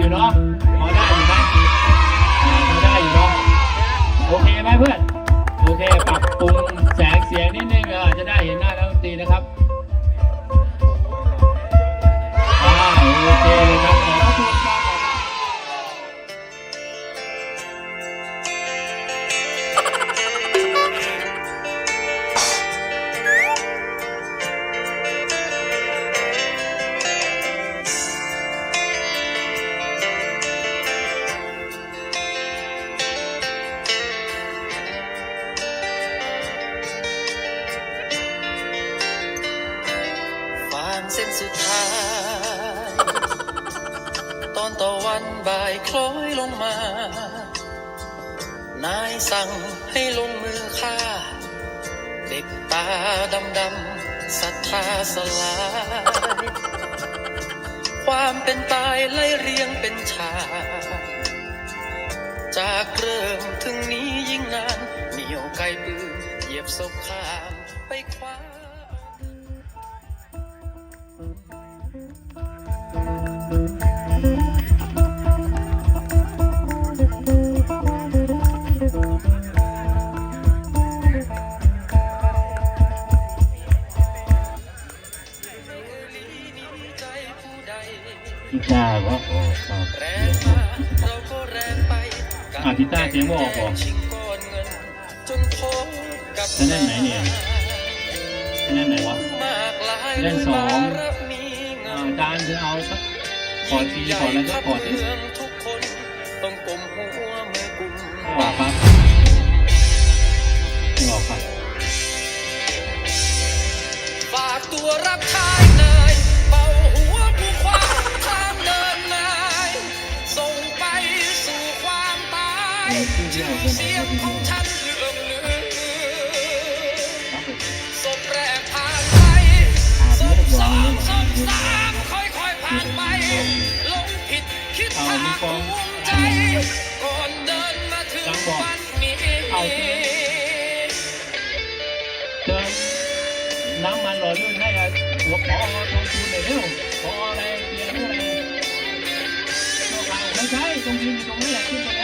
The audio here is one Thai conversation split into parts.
อยู่เนาะพอได้อยู่ไหมพอได้อยู่เนาะโอเคไหมเพื่อน ตอนตะวันบ่ายคล้อยลงมา นายสั่งให้ลงมือฆ่า เด็กตาดำดำศรัทธาสลาย ความเป็นตายไล่เรียงเป็นฉากจากเริ่มถึงนี้ยิ่งนานเหนียวไกลปืนเหยียบศพข้ามไปคว้า กีตาร์ก็ออกครับแรงมากีตาร์เสียงบ่ออกเหรอชิงก้อนเงินจนพบกับจะเล่นไหนเนี่ยคะแนนไหนวะเล่นสองบารมีเงิอ่าจารย์จะเอาสักขอทีขอแล้วก็ขอที่เมืองทุกคนต้องกลมหัวมือกุมไม่ออก ลงผิดคิดทางภูมิใจ ก่อนเดินมาถึงวันนี้เชิญน้ำมันหล่อลื่นให้กับหัวปอทองคูน่อยเร็วปออะไรเพียรอะไรโลกเราไม่ใช่ตรงยืนอยู่ตรงนี้แหละขึ้นไป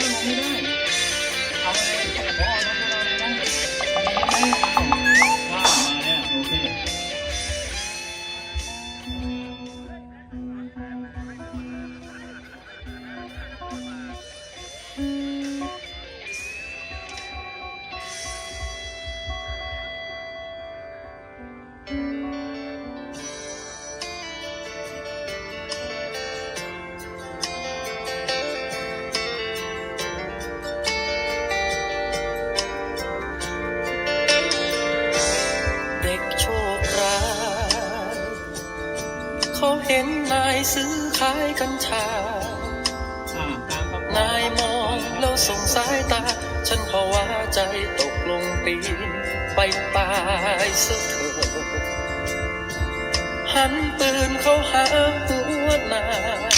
เห็นนายซื้อขายกัญชา อ่าตามคำนายมองแล้วส่งสายตา ฉันภาวะใจตกลงปีนไปตายซะเถิดหันปืนเข้าหาหัวนาย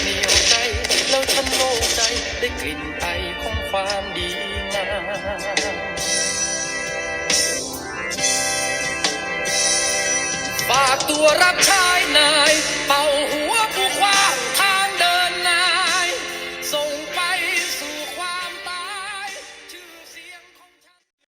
เหนียวใจแล้วฉันโล่งใจได้กลิ่นไอของความดีงาม ฝากตัวรับใช้นา